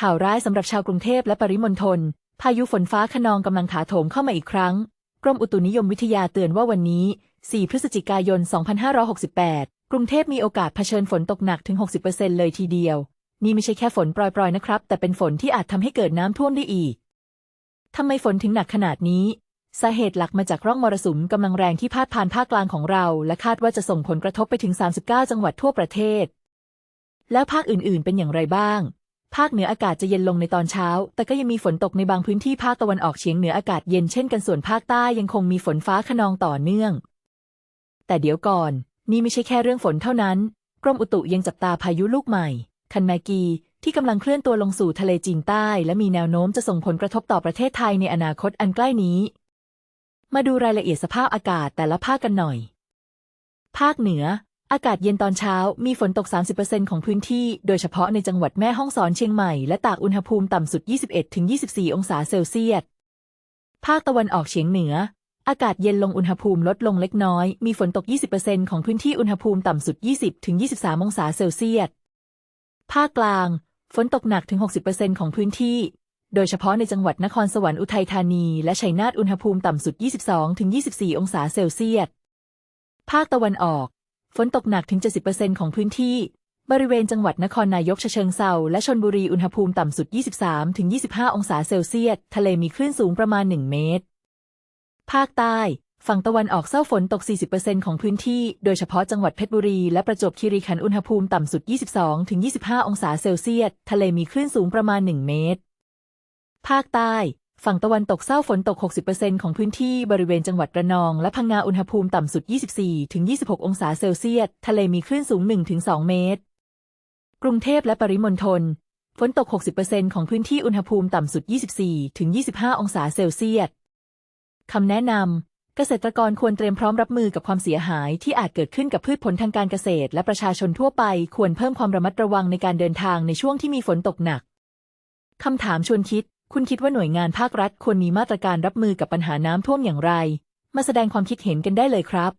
ข่าวร้ายสำหรับชาวกรุงเทพและปริมณฑล พายุฝนฟ้าคะนองกำลังถาโถมเข้ามาอีกครั้ง กรมอุตุนิยมวิทยาเตือนว่าวันนี้ 4 พฤศจิกายน 2568 กรุงเทพมีโอกาสเผชิญฝนตกหนักถึง 60%เลยทีเดียว นี่ไม่ใช่แค่ฝนโปรยๆนะครับ แต่เป็นฝนที่อาจทำให้เกิดน้ำท่วมได้อีกทำไมฝนถึงหนักขนาดนี้ สาเหตุหลักมาจากร่องมรสุมกำลังแรงที่พาดผ่านภาคกลางของเรา และคาดว่าจะส่งผลกระทบไปถึง 39 จังหวัดทั่วประเทศ แล้วภาคอื่นๆ เป็นอย่างไรบ้าง ภาคเหนืออากาศจะเย็นลงในตอนเช้า แต่ก็ยังมีฝนตกในบางพื้นที่ภาคตะวันออกเฉียงเหนืออากาศเย็นเช่นกันส่วนภาคใต้ยังคงมีฝนฟ้าขนองต่อเนื่อง แต่เดี๋ยวก่อน นี่ไม่ใช่แค่เรื่องฝนเท่านั้น กรมอุตุยังจับตาพายุลูกใหม่ คันแมกี ที่กำลังเคลื่อนตัวลงสู่ทะเลจีนใต้ และมีแนวโน้มจะส่งผลกระทบต่อประเทศไทยในอนาคตอันใกล้นี้ มาดูรายละเอียดสภาพอากาศแต่ละภาคกันหน่อย ภาคเหนือ อากาศเย็นตอนเช้ามีฝนตก 30%ของพื้นที่ โดยเฉพาะในจังหวัดแม่ฮ่องสอนเชียงใหม่และตากอุณหภูมิต่ำสุด 21-24 องศาเซลเซียส ภาคตะวันออกเฉียงเหนือ อากาศเย็นลงอุณหภูมิลดลงเล็กน้อย มีฝนตก 20%ของพื้นที่อุณหภูมิต่ำสุด 20-23 องศาเซลเซียส ภาคกลาง ฝนตกหนักถึง 60%ของพื้นที่ โดยเฉพาะในจังหวัดนครสวรรค์อุทัยธานีและชัยนาทอุณหภูมิต่ำสุด 22-24 องศาเซลเซียส ภาคตะวันออก ฝนตกหนักถึง 70%ของพื้นที่ บริเวณจังหวัดนครนายกเชิงเซาและชนบุรีอุณหภูมิต่ำสุด 23-25 องศาเซลเซียส ทะเลมีคลื่นสูงประมาณ 1 เมตร ภาคใต้ ฝั่งตะวันออกเศร้าฝนตก 40%ของพื้นที่ โดยเฉพาะจังหวัดเพชรบุรีและประจวบคีรีขันธ์อุณหภูมิต่ำสุด 22-25 องศาเซลเซียส ทะเลมีคลื่นสูงประมาณ 1 เมตร ภาคใต้ ฝั่งตะวันตกเศร้าฝนตก 60%ของพื้นที่บริเวณจังหวัดระนอง และพังงาอุณหภูมิต่ำสุด 24-26 องศาเซลเซียส ทะเลมีคลื่นสูง 1-2 เมตร กรุงเทพและปริมณฑลฝนตก 60%ของพื้นที่อุณหภูมิต่ำสุด 24-25 องศาเซลเซียสคำแนะนำ เกษตรกรควรเตรียมพร้อมรับมือกับความเสียหายที่อาจเกิดขึ้นกับพืชผลทางการเกษตร และประชาชนทั่วไปควรเพิ่มความระมัดระวังในการเดินทางในช่วงที่มีฝนตกหนัก คำถามชวนคิด คุณคิดว่าหน่วยงานภาครัฐควรมีมาตรการรับมือกับปัญหาน้ำท่วมอย่างไร มาแสดงความคิดเห็นกันได้เลยครับ